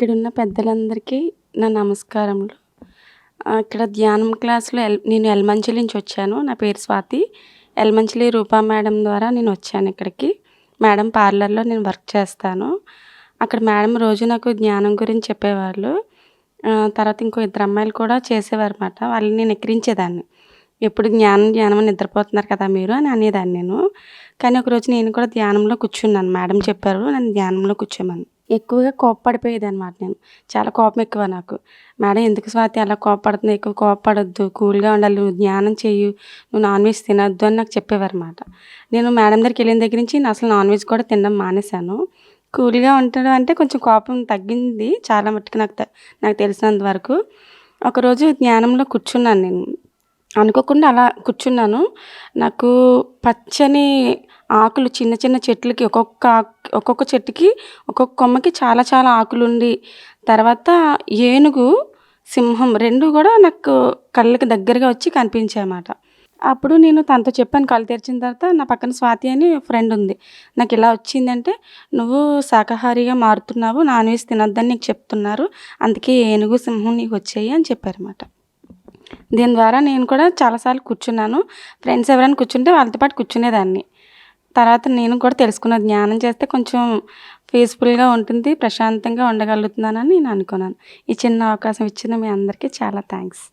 ఇక్కడున్న పెద్దలందరికీ నా నమస్కారములు. ఇక్కడ ధ్యానం క్లాస్లో ఎల్ నేను ఎల్మంచిలి నుంచి వచ్చాను. నా పేరు స్వాతి. ఎల్మంచిలి రూపా మేడం ద్వారా నేను వచ్చాను ఇక్కడికి. మేడం పార్లర్లో నేను వర్క్ చేస్తాను. అక్కడ మేడం రోజు నాకు జ్ఞానం గురించి చెప్పేవాళ్ళు. తర్వాత ఇంకో ఇద్దరు అమ్మాయిలు కూడా చేసేవారు అన్నమాట వాళ్ళని నేను ఎక్కిరించేదాన్ని. ఎప్పుడు జ్ఞానం జ్ఞానం నిద్రపోతున్నారు కదా మీరు అని అనేదాన్ని నేను. కానీ ఒకరోజు నేను కూడా ధ్యానంలో కూర్చున్నాను. మేడం చెప్పారు నన్ను ధ్యానంలో కూర్చోమని. ఎక్కువగా కోప్పడిపోయేది అనమాట నేను. చాలా కోపం ఎక్కువ నాకు. మేడం ఎందుకు స్వాతి అలా కోపడుతుంది? ఎక్కువ కోపపడొద్దు. కూల్గా ఉండాలి. నువ్వు ధ్యానం చేయు నువ్వు నాన్ వెజ్ తినొద్దు అని నాకు చెప్పేవారు అనమాట నేను మేడం దగ్గరికి వెళ్ళిన దగ్గర నుంచి అసలు నాన్ వెజ్ కూడా తినడం మానేశాను. కూల్గా ఉండడం అంటే కొంచెం కోపం తగ్గింది. చాలా మట్టుకు నాకు నాకు తెలిసినంత వరకు. ఒకరోజు జ్ఞానంలో కూర్చున్నాను నేను. అనుకోకుండా అలా కూర్చున్నాను. నాకు పచ్చని ఆకులు చిన్న చిన్న చెట్లకి ఒక్కొక్క ఒక్కొక్క చెట్టుకి ఒక్కొక్క కొమ్మకి చాలా చాలా ఆకులు ఉండి తర్వాత ఏనుగు సింహం రెండు కూడా నాకు కళ్ళకి దగ్గరగా వచ్చి కనిపించాయి అన్నమాట అప్పుడు నేను తనతో చెప్పాను కళ్ళు తెరిచిన తర్వాత నా పక్కన స్వాతి అని ఫ్రెండ్ ఉంది. నాకు ఇలా వచ్చిందంటే నువ్వు శాకాహారిగా మారుతున్నావు నాన్ వెజ్ తినొద్దని నీకు చెప్తున్నారు అందుకే ఏనుగు సింహం నీకు వచ్చాయి అని చెప్పారన్నమాట. దీని ద్వారా నేను కూడా చాలాసార్లు కూర్చున్నాను. ఫ్రెండ్స్ ఎవరైనా కూర్చుంటే వాళ్ళతో పాటు కూర్చునేదాన్ని. తర్వాత నేను కూడా తెలుసుకున్న ధ్యానం చేస్తే కొంచెం పీస్ఫుల్గా ఉంటుంది ప్రశాంతంగా ఉండగలుగుతున్నానని నేను అనుకున్నాను. ఈ చిన్న అవకాశం ఇచ్చిన మీ అందరికీ చాలా థ్యాంక్స్